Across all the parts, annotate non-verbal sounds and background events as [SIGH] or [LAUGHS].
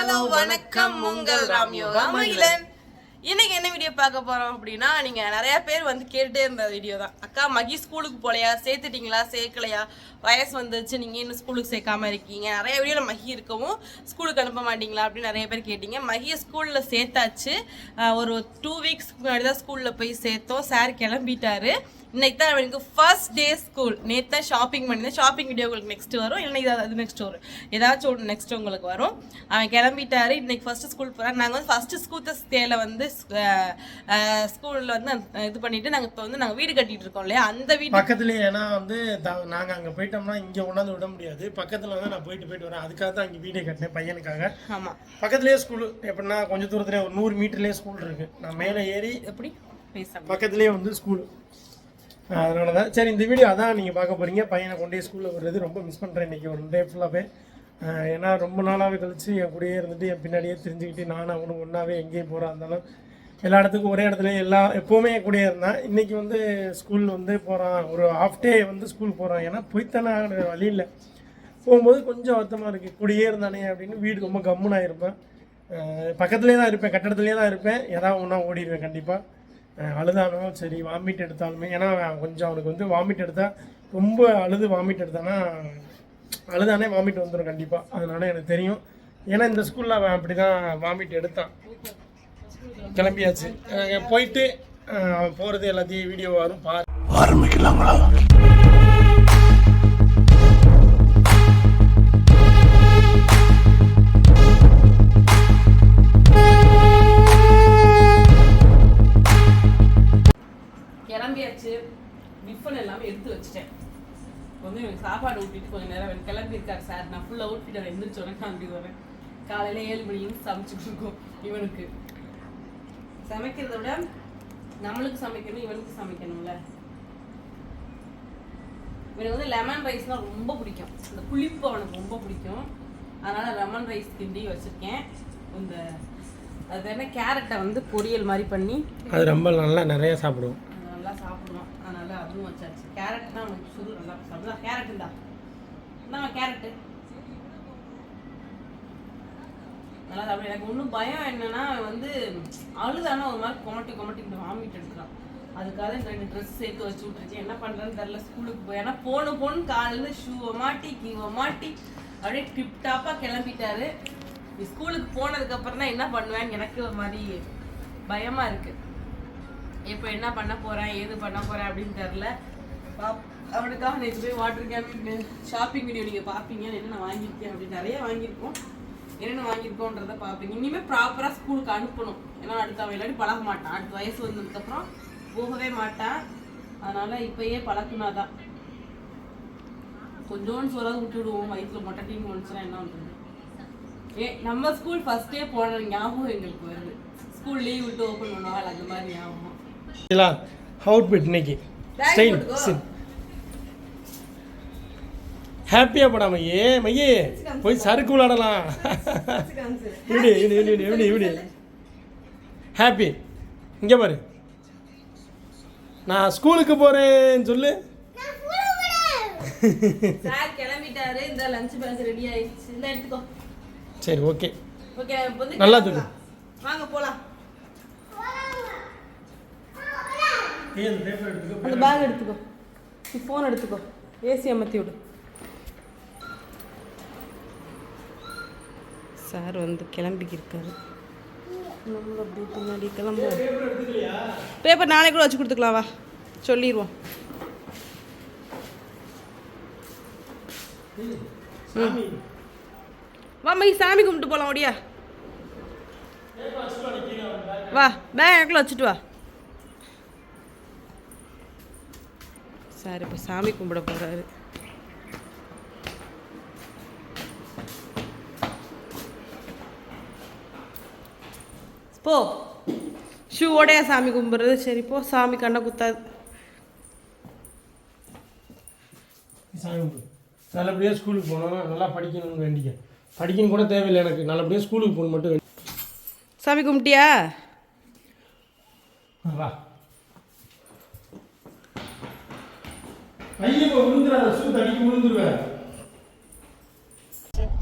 Hello வணக்கம். உங்கள் ராம் யோகா மகிழன் இன்னைக்கு என்ன வீடியோ பார்க்க போறோம் அப்படின்னா நீங்க நிறைய பேர் வந்து கேட்டுட்டே இருந்த வீடியோ தான். அக்கா மகி ஸ்கூலுக்கு போலையா? சேர்த்துட்டீங்களா? சேர்க்கலையா? வயசு வந்துச்சு நீங்க இன்னும் ஸ்கூலுக்கு சேர்க்காம இருக்கீங்க. நிறைய வீடியோல மகி இருக்கவும் ஸ்கூலுக்கு அனுப்ப மாட்டீங்களா அப்படின்னு நிறைய பேர் கேட்டீங்க. மகியை ஸ்கூல்ல சேர்த்தாச்சு. ஒரு டூ வீக்ஸ் முன்னாடி தான் ஸ்கூல்ல போய் சேர்த்தோம். சார் கிளம்பிட்டாரு. இன்னைக்கு தான் அவனுக்கு ஃபர்ஸ்ட் டே ஸ்கூல் நேற்று தான் ஷாப்பிங் பண்ணியிருந்தேன் ஷாப்பிங் வீடியோ உங்களுக்கு நெக்ஸ்ட் வரும். இல்லை இது அது நெக்ஸ்ட் வரும். ஏதாச்சும் ஒன்று நெக்ஸ்ட் உங்களுக்கு வரும். அவன் கிளம்பிட்டாரு. இன்னைக்கு ஃபர்ஸ்ட் ஸ்கூல் போகிறான் நாங்கள் வந்து ஃபர்ஸ்ட் ஸ்கூல் ஸ்டேல வந்து ஸ்கூலில் வந்து இது பண்ணிட்டு நாங்கள் இப்போ வந்து நாங்கள் வீடு கட்டிட்டு இருக்கோம் இல்லையா? அந்த வீடு பக்கத்துலயே ஏன்னா வந்து த- நாங்க அங்க போயிட்டோம்னா இங்க கொண்டாந்து விட முடியாது. பக்கத்துல வந்து நான் போயிட்டு போயிட்டு வரேன். அதுக்காக தான் இங்க வீடே கட்டினேன் பையனுக்காக. ஆமாம் பக்கத்துலயே ஸ்கூல் எப்படின்னா கொஞ்சம் தூரத்துல ஒரு நூறு மீட்டர்லயே ஸ்கூல் இருக்கு. நான் மேலே ஏறி எப்படி? பக்கத்துலயே வந்து ஸ்கூல் அதனால தான் சரி இந்த வீடியோ அதான் நீங்கள் பார்க்க போகிறீங்க பையனை கொண்டே ஸ்கூலில் வர்றது ரொம்ப மிஸ் பண்ணுறேன் இன்றைக்கி ஒரு டே ஃபுல்லாகவே ஏன்னா ரொம்ப நாளாகவே கழித்து என் கூடயே இருந்துட்டு என் பின்னாடியே தெரிஞ்சுக்கிட்டு நானும் அவனும் ஒன்றாவே எங்கேயும் போகிறா இருந்தாலும் எல்லா இடத்துக்கும் ஒரே இடத்துல எல்லா எப்போவுமே என் கூடயே இருந்தான். இன்றைக்கி வந்து ஸ்கூல் வந்து போகிறான் ஒரு ஹாஃப் டே வந்து ஸ்கூல் போகிறான் ஏன்னா போய்த்தானே வழி இல்லை. போகும்போது கொஞ்சம் வருத்தமாக இருக்குது கூடயே இருந்தானே அப்படின்னு வீடு ரொம்ப கம்முன்னு இருப்பேன் பக்கத்துலேயே தான் இருப்பேன். கட்டடத்துலேயே தான் இருப்பேன். ஏதாவது ஒன்றா ஓடிடுவேன் கண்டிப்பாக அழுதாலும் சரி வாமிட் எடுத்தாலுமே ஏன்னா அவன் கொஞ்சம் அவனுக்கு வந்து வாமிட் எடுத்தால் ரொம்ப அழுது வாமிட் எடுத்தானா அழுதானே வாமிட் வந்துடும் கண்டிப்பாக அதனால எனக்கு தெரியும். ஏன்னா இந்த ஸ்கூலில் அவன் அப்படி தான் வாமிட் எடுத்தான். கிளம்பியாச்சு. போயிட்டு போகிறது எல்லாத்தையும் வீடியோ வரும் பாரு. ஆரம்பிக்கலாங்களா? கொஞ்சம் நேரம் எனக்கு கிளம்பி இருக்காரு சார். நான் ஃபுல்லாக ஊட்டிட்டு எந்திரிச்சு உடனே கிளம்பி வரேன் காலையில் ஏழு மணிக்கு சமைச்சுட்டு இருக்கோம் இவனுக்கு. சமைக்கிறத விட நம்மளுக்கு சமைக்கணும் இவனுக்கு சமைக்கணும்ல. இவனுக்கு வந்து லெமன் ரைஸ்னால் ரொம்ப பிடிக்கும். இந்த புளிப்பு அவனுக்கு ரொம்ப பிடிக்கும். அதனால லெமன் ரைஸ் கிண்டி வச்சிருக்கேன். இந்த அது என்ன கேரட்டை வந்து பொரியல் மாதிரி பண்ணி அது ரொம்ப நல்லா நிறைய சாப்பிடுவோம். நல்லா சாப்பிடுவான் அதனால அதுவும் வச்சாச்சு. கேரட் தான் சுரு நல்லா சாப்பிடுதா கேரட் தான் இந்தாம்மா கேரட்டு. நல்லா சாப்பிடு. எனக்கு ஒன்றும் பயம் என்னன்னா வந்து அழுதானா ஒரு மாதிரி கொமட்டி கொமட்டி வாமிட் எடுக்கிறான். அதுக்காக இந்த ரெண்டு ட்ரெஸ் சேர்த்து வச்சு விட்டுருச்சு. என்ன பண்ணுறேன்னு தெரில ஸ்கூலுக்கு போய். ஏன்னா போன போன்னு காலையில் ஷூவை மாட்டி கீவை மாட்டி அப்படியே டிப்டாப்பாக கிளம்பிட்டாரு. ஸ்கூலுக்கு போனதுக்கு அப்புறம் தான் என்ன பண்ணுவேன்னு எனக்கு ஒரு மாதிரி பயமா இருக்கு. இப்போ என்ன பண்ண போறேன் ஏது பண்ண போறேன் அப்படின்னு தெரில அவனுக்காக நேற்று போய் வாட்டர் கேன் ஷாப்பிங் வீடியோ நீங்கள் பார்ப்பீங்க. என்னென்ன வாங்கியிருக்கேன் அப்படின்னு நிறைய வாங்கியிருக்கோம். என்னென்ன வாங்கியிருக்கோன்றத பார்ப்பீங்க. இனிமேல் ப்ராப்பராக ஸ்கூலுக்கு அனுப்பணும். ஏன்னா அடுத்த அவன் இல்லாட்டி பழக மாட்டான். அடுத்த வயசு வந்ததுக்கப்புறம் போகவே மாட்டான். அதனால இப்பயே பழக்குனாதான். கொஞ்சோண்டு சோறாவது விட்டு விடுவோம். வயிற்றுல மொட்டை டீம் வந்துச்சுன்னா என்ன பண்ணுறது ஏ நம்ம ஸ்கூல் ஃபர்ஸ்டே போன ஞாபகம் எங்களுக்கு வருது. ஸ்கூல் லீவ் விட்டு ஓப்பன் பண்ணுவாங்க. அந்த மாதிரி ஞாபகம். இல்லை அவுட்பிட் இன்னைக்கு. ஸ்டைல் ஹாப்பியாக போடா மையே மையே போய் சறுக்கு விளாடலாம். இப்படி இப்படி இப்படி இப்படி இப்படி ஹாப்பி இங்கே பாரு. நான் ஸ்கூலுக்கு போகிறேன்னு சொல்லு. சார் கிளம்பிட்டாரு. இந்த லஞ்ச் பேக் ரெடி ஆயிடுச்சு. இந்த எடுத்துக்கோ. சரி ஓகே. ஓகே நல்லா கிளம்பலாம். வாங்க போலாம். அந்த பேக் எடுத்துக்கோ. நீ ஃபோன் எடுத்துக்கோ. ஏசி அமர்த்தி விடு. சார் வந்து கிளம்பிக்கிருக்காரு நம்ம அப்படி பின்னாடி கிளம்புவோம். பேப்பர் நாளைக்கு கூட வச்சு கொடுத்துக்கலாம் வா. சொல்லிடுவோம். வா மை சாமி கும்பிட்டு போகலாம் ஓடியா. வா பேக் எனக்குள்ள வச்சுட்டு வா. சார் இப்போ சாமி கும்பிட போகிறாரு போ. ஷூவோடைய சாமி கும்பிட்றது? சரி போ. சாமி கண்ணை குத்தாது சாமி. நல்லபடியாக ஸ்கூலுக்கு போகணும். நல்லா படிக்கணும்னு வேண்டிக்க. படிக்கணும் கூட தேவையில்லை எனக்கு. நல்லபடியாக ஸ்கூலுக்கு போகணும் மட்டும் வேண்டி- சாமி கும்பிட்டியா? வா.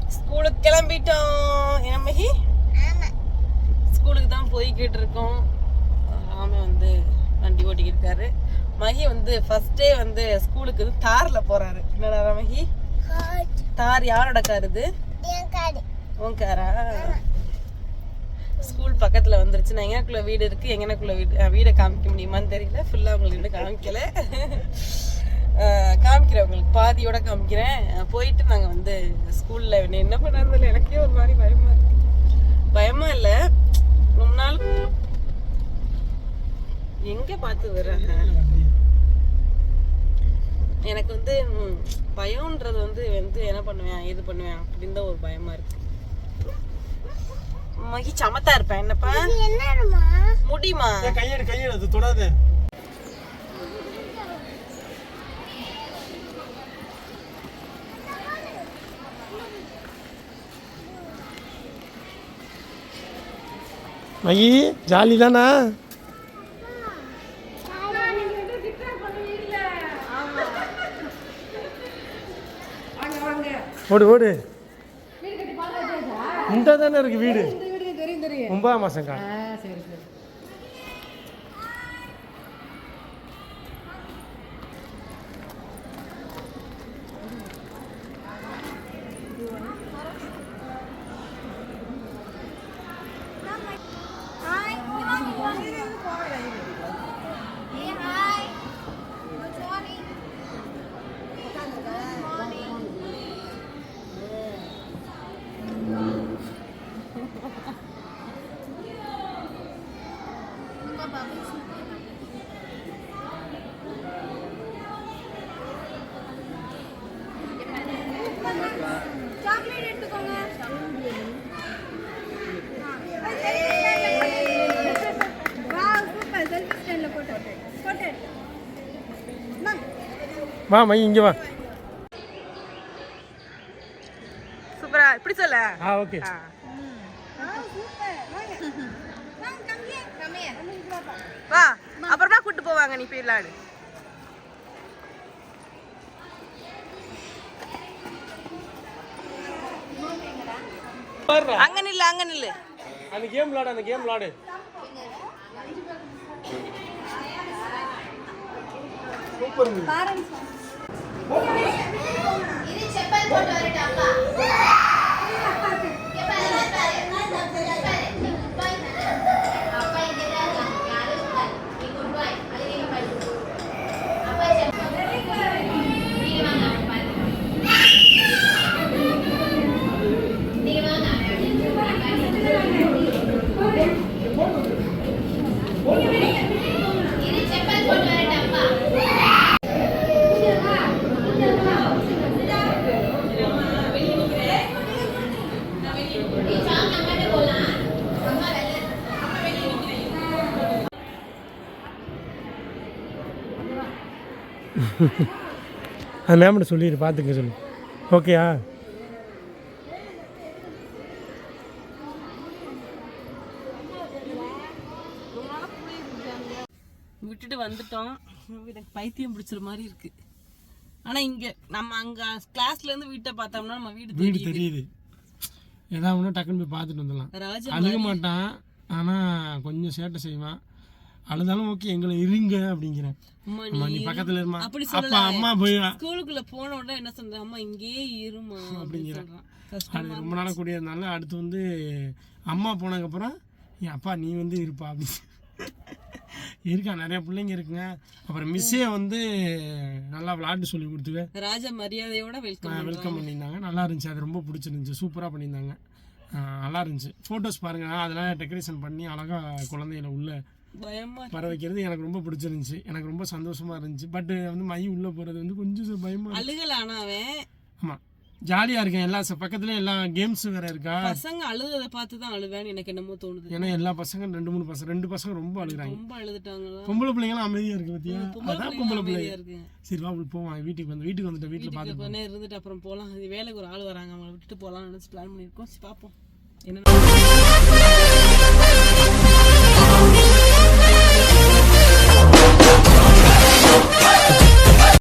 ஸ்கூலுக்கு கிளம்பிட்டோம். என்ன மகி? ஸ்கூலுக்கு தான் போய்கிட்டு இருக்கோம் ராம வந்து வண்டி ஓட்டிக்கிட்டு இருக்காரு மகி வந்து ஃபர்ஸ்ட் டே வந்து ஸ்கூலுக்கு வந்து தார்ல போறாரு. என்னடா மகி? தார் யாரோட கார் இது? உன் காரா? ஸ்கூல் பக்கத்துல வந்துருச்சு. நான் எங்கனக்குள்ள வீடு இருக்கு? எங்கனக்குள்ள வீடு? வீடை காமிக்க முடியுமான்னு தெரியல. ஃபுல்லா உங்களுக்கு இன்னும் காமிக்கல. காமிக்கிறேன் உங்களுக்கு. பாதியோட காமிக்கிறேன். போயிட்டு நாங்க வந்து ஸ்கூல்ல என்ன பண்ணாதில்ல எனக்கே ஒரு மாதிரி பயமா இருக்கு. பயமா இல்ல. ரொம்ப நாள் எங்க பார்த்து வர்றாங்க எனக்கு வந்து பயம்ன்றது வந்து வந்து என்ன பண்ணுவேன் இது பண்ணுவேன் அப்படின்னு தான் ஒரு பயமா இருக்கு. மகி சமத்தா இருப்பேன். என்னப்பா? முடியுமா? கையெடு கையெடு அது தொடாத. மகி ஜாலி தானா? ஓடு ஓடு. இந்த தானே இருக்கு வீடு? ஒன்பதாம் மாசம்க்கா வா மகி இங்கே வா. சூப்பரா இப்படி சொல்ல? ஆ ஓகே. வா அப்புறமா கூட்டு போவாங்க நீ போயிடலான்னு அங்க நில்லு அங்க நில்லு. அந்த கேம் விளாடு அந்த கேம் விளாடு. சூப்பர் இது செப்பல் போட்டு வரட்டா அப்பா அப்பா இங்க தான் யாரு நீ குட் பை அது நீங்க படி அப்பா செப்பல் நீங்க வாங்க நீங்க வாங்க இது செப்பல் போட்டு வரட்டா அப்பா நீ சாங் அங்கிட்டு போலாம் அம்மா வெளில அம்மா வெளில நிக்கிறேன் அந்த மேம்கிட்ட சொல்லிடு பார்த்துக்க சொல்லு. ஓகேயா விட்டுட்டு வந்துட்டோம். எனக்கு பைத்தியம் பிடிச்சிற மாதிரி இருக்கு. ஆனா இங்க நம்ம அங்க கிளாஸ்ல இருந்து வீட்டை பார்த்தோம்னா நம்ம வீடு வீடு தெரியுது. ஏதாவது ஒன்று டக்குன்னு போய் பார்த்துட்டு வந்துடலாம். அழுக மாட்டான் ஆனால் கொஞ்சம் சேட்டை செய்வான். அழுதாலும் ஓகே எங்களை இருங்க அப்படிங்கிறேன். அம்மா நீ பக்கத்தில் இருமா. அப்பா. அம்மா போய் ஸ்கூலுக்குள்ள போன உடனே என்ன சொல்றேன் அம்மா இங்கேயே இருமா [LAUGHS] கஷ்டம் அது ரொம்ப நாளாக கூடியதுனால அடுத்து வந்து அம்மா போனதுக்கப்புறம் என் அப்பா நீ வந்து இருப்பா. அப்படின்னு. [LAUGHS] இருக்கா நிறைய பிள்ளைங்க இருக்குங்க. அப்புறம் மிஸ்ஸே வந்து நல்லா விளாட்டு சொல்லி கொடுத்துவேன் ராஜா மரியாதையோட வெல்கம் வெல்கம் பண்ணியிருந்தாங்க. நல்லா இருந்துச்சு. அது ரொம்ப பிடிச்சிருந்துச்சு. சூப்பராக பண்ணியிருந்தாங்க. நல்லா இருந்துச்சு. ஃபோட்டோஸ் பாருங்க. அதெல்லாம் டெக்கரேஷன் பண்ணி அழகாக குழந்தைகளை உள்ள வர வைக்கிறது எனக்கு ரொம்ப பிடிச்சிருந்துச்சு. எனக்கு ரொம்ப சந்தோஷமா இருந்துச்சு. பட் வந்து மை உள்ளே போகிறது வந்து கொஞ்சம் பயமா ஆமாம் ஜாலியாக இருக்கேன். எல்லா பக்கத்துலயும் எல்லா கேம்ஸ் வேற இருக்கா? பசங்க அழுகிறத பார்த்து தான் அழுவேன்னு எனக்கு என்னமோ தோணுது. ஏன்னா எல்லா பசங்க ரெண்டு மூணு பசங்க ரெண்டு பசங்க ரொம்ப அழுகுறாங்க. ரொம்ப அழுதுட்டாங்களா? பொம்பளை பிள்ளைங்களாம் அமைதியாக இருக்கு பத்தியா? அதான் பிள்ளைங்க பொம்பளை பிள்ளைங்க அமைதியா சரி வா போவான் வீட்டுக்கு வந்து வீட்டுக்கு வந்துட்டு வீட்டில் பார்த்து கொஞ்ச இருந்துட்டு அப்புறம் போலாம். வேலைக்கு ஒரு ஆள் வராங்க. அவங்கள விட்டுட்டு போலாம்னு நினைச்சு பிளான் பண்ணியிருக்கோம். சரி பார்ப்போம் என்ன